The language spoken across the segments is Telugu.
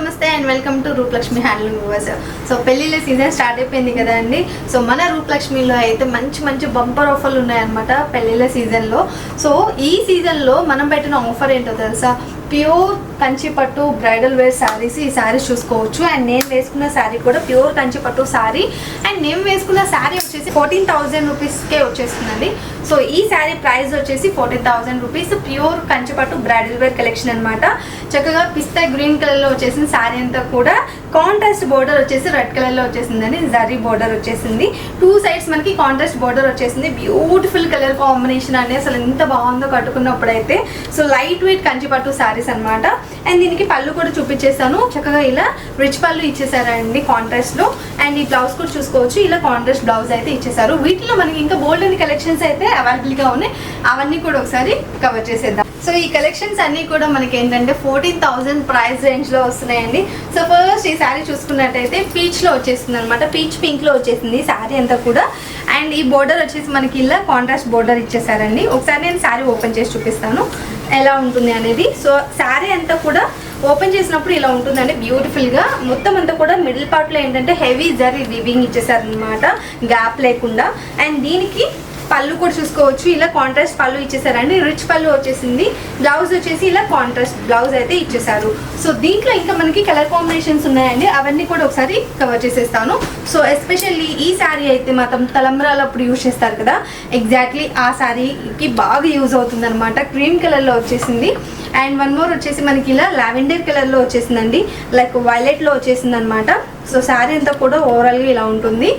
నమస్తే and welcome to Rupalakshmi handloom viewers. So పెళ్ళిళ్ళ సీజన్ స్టార్ట్ అయిపోయింది కదా అండి. సో మన రూపలక్ష్మిలో అయితే మంచి మంచి బంపర్ ఆఫర్లు ఉన్నాయన్నమాట పెళ్ళిళ్ళ సీజన్లో. సో ఈ సీజన్లో మనం పెట్టిన ఆఫర్ ఏంటో తెలుసా? ప్యూర్ కంచి పట్టు బ్రైడల్ వేర్ శారీస్ ఈ శారీస్ చూసుకోవచ్చు. అండ్ నేను వేసుకున్న శారీ కూడా ప్యూర్ కంచి పట్టు శారీ అండ్ నేను వేసుకున్న శారీ వచ్చేసి ఫోర్టీన్ థౌజండ్ రూపీస్కే వచ్చేస్తుందండి. సో ఈ శారీ ప్రైస్ వచ్చేసి fourteen thousand rupees. Pure Kanchi పట్టు బ్రైడల్ వేర్ కలెక్షన్ అనమాట చక్కగా పిస్తా గ్రీన్ కలర్లో వచ్చేసిన శారీ అంతా కూడా కాంట్రాస్ట్ బోర్డర్ వచ్చేసి రెడ్ కలర్లో వచ్చేసిందండి. జరీ బోర్డర్ వచ్చేసింది. టూ సైడ్స్ మనకి కాంట్రాస్ట్ బోర్డర్ వచ్చేసింది. బ్యూటిఫుల్ కలర్ కాంబినేషన్ అండి. అసలు ఎంత బాగుందో కట్టుకున్నప్పుడు అయితే సో లైట్ వెయిట్ కంచిపట్టు శారీస్ అనమాట అండ్ దీనికి పళ్ళు కూడా చూపించేస్తాను చక్కగా ఇలా రిచ్ పళ్ళు ఇచ్చేసారండి కాంట్రాస్ట్లో. అండ్ ఈ బ్లౌజ్ కూడా చూసుకోవచ్చు. ఇలా కాంట్రాస్ట్ బ్లౌజ్ అయితే ఇచ్చేసారు వీటిలో మనకి ఇంకా బోల్డెన్ కలెక్షన్స్ అయితే అవైలబుల్గా ఉన్నాయి. అవన్నీ కూడా ఒకసారి కవర్ చేసేద్దాం. సో ఈ కలెక్షన్స్ అన్నీ కూడా మనకి ఏంటంటే ఫోర్టీన్ థౌజండ్ ప్రైస్ రేంజ్లో వస్తున్నాయండి. సో ఫస్ట్ ఈ శారీ చూసుకున్నట్టయితే పీచ్లో వచ్చేసింది అనమాట పీచ్ పింక్లో వచ్చేసింది ఈ శారీ అంతా కూడా. అండ్ ఈ బోర్డర్ వచ్చేసి మనకి ఇలా కాంట్రాస్ట్ బోర్డర్ ఇచ్చేసారండి. ఒకసారి నేను శారీ ఓపెన్ చేసి చూపిస్తాను. ఎలా ఉంటుంది అనేది. సో శారీ అంతా కూడా ఓపెన్ చేసినప్పుడు ఇలా ఉంటుందండి. బ్యూటిఫుల్గా మొత్తం అంతా కూడా మిడిల్ పార్ట్లో ఏంటంటే హెవీ జరీ వివింగ్ ఇచ్చేసారనమాట గ్యాప్ లేకుండా. అండ్ దీనికి పళ్ళు కూడా చూసుకోవచ్చు. ఇలా కాంట్రాస్ట్ పళ్ళు ఇచ్చేసారండి. రిచ్ పళ్ళు వచ్చేసింది. బ్లౌజ్ వచ్చేసి ఇలా కాంట్రాస్ట్ బ్లౌజ్ అయితే ఇచ్చేసారు. సో దీంట్లో ఇంకా మనకి కలర్ కాంబినేషన్స్ ఉన్నాయండి. అవన్నీ కూడా ఒకసారి కవర్ చేసేస్తాను. సో ఎస్పెషల్లీ ఈ శారీ అయితే మాత్రం తలంబ్రాలు అప్పుడు యూజ్ చేస్తారు కదా. ఎగ్జాక్ట్లీ ఆ శారీకి బాగా యూజ్ అవుతుంది అనమాట క్రీమ్ కలర్లో వచ్చేసింది. అండ్ వన్ మోర్ వచ్చేసి మనకి ఇలా లావెండర్ కలర్లో వచ్చేసిందండి. లైక్ వైలెట్లో వచ్చేసింది అనమాట సో శారీ అంతా కూడా ఓవరాల్గా ఇలా ఉంటుంది.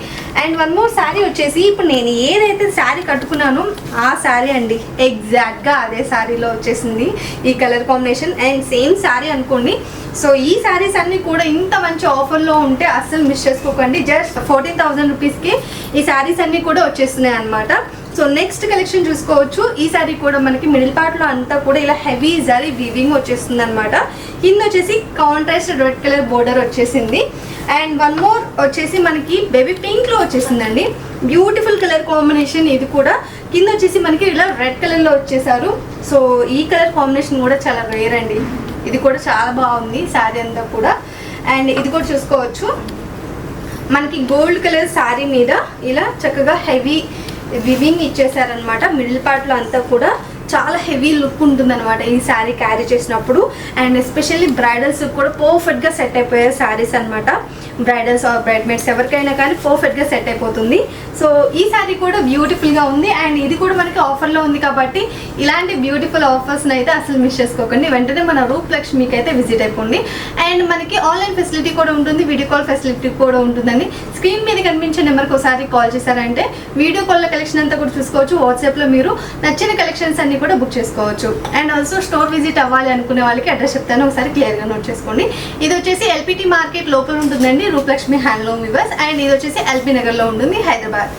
అండ్ వన్ మోర్ శారీ వచ్చేసి ఇప్పుడు నేను ఏదైతే శారీ కట్టుకున్నానో ఆ శారీ అండి. ఎగ్జాక్ట్గా అదే శారీలో వచ్చేసింది ఈ colour combination. And same sari అనుకోండి. సో ఈ శారీస్ అన్నీ కూడా ఇంత మంచి ఆఫర్లో ఉంటే అస్సలు మిస్ చేసుకోకండి. జస్ట్ ఫోర్టీన్ థౌజండ్ రూపీస్కి ఈ శారీస్ అన్నీ కూడా వచ్చేస్తున్నాయి అనమాట సో నెక్స్ట్ కలెక్షన్ చూసుకోవచ్చు. ఈ సారీ కూడా మనకి మిడిల్ పార్ట్లో అంతా కూడా ఇలా హెవీ జరీ వివింగ్ వచ్చేస్తుంది అనమాట కింద వచ్చేసి కాంట్రాస్ట్ రెడ్ కలర్ బోర్డర్ వచ్చేసింది. అండ్ వన్ మోర్ వచ్చేసి మనకి బేబీ పింక్లో వచ్చేసిందండి. బ్యూటిఫుల్ కలర్ కాంబినేషన్ ఇది కూడా. కింద వచ్చేసి మనకి ఇలా రెడ్ కలర్లో వచ్చేసారు. సో ఈ కలర్ కాంబినేషన్ కూడా చాలా రేర్ అండి. ఇది కూడా చాలా బాగుంది శారీ అంతా కూడా. అండ్ ఇది కూడా చూసుకోవచ్చు. మనకి గోల్డ్ కలర్ శారీ మీద ఇలా చక్కగా హెవీ వివింగ్ ఇచ్చేసారనమాట మిడిల్ పార్ట్లో అంతా కూడా చాలా హెవీ లుక్ ఉంటుందన్నమాట ఈ శారీ క్యారీ చేసినప్పుడు. అండ్ ఎస్పెషల్లీ బ్రైడల్స్ కూడా పర్ఫెక్ట్గా సెట్ అయిపోయే శారీస్ అనమాట బ్రైడల్స్ ఆర్ బ్రైడ్ మేడ్స్ ఎవరికైనా కానీ పర్ఫెక్ట్గా సెట్ అయిపోతుంది. సో ఈ శారీ కూడా బ్యూటిఫుల్గా ఉంది. అండ్ ఇది కూడా మనకి ఆఫర్లో ఉంది కాబట్టి ఇలాంటి బ్యూటిఫుల్ ఆఫర్స్ని అయితే అసలు మిస్ చేసుకోకండి. వెంటనే మన రూప్ లక్ష్మికి అయితే విజిట్ అయిపోండి. అండ్ మనకి ఆన్లైన్ ఫెసిలిటీ కూడా ఉంటుంది వీడియో కాల్ ఫెసిలిటీ కూడా ఉంటుందండి. స్క్రీన్ మీద కనిపించే నెంబర్కి ఒకసారి కాల్ చేశారంటే వీడియో కాల్ కలెక్షన్ అంతా కూడా చూసుకోవచ్చు. వాట్సాప్లో మీరు నచ్చిన కలెక్షన్స్ అన్ని కూడా బుక్ చేసుకోవచ్చు. అండ్ ఆల్సో స్టోర్ విజిట్ అవ్వాలి అనుకునే వాళ్ళకి అడ్రస్ చెప్తాను. ఒకసారి క్లియర్గా నోట్ చేసుకోండి. ఇది వచ్చేసి ఎల్పిటి మార్కెట్ లోపల ఉంటుందండి. రూపలక్ష్మి హ్యాండ్లూమ్ వివర్స్ అండ్ ఇది వచ్చేసి ఎల్బీ నగర్లో ఉంటుంది హైదరాబాద్.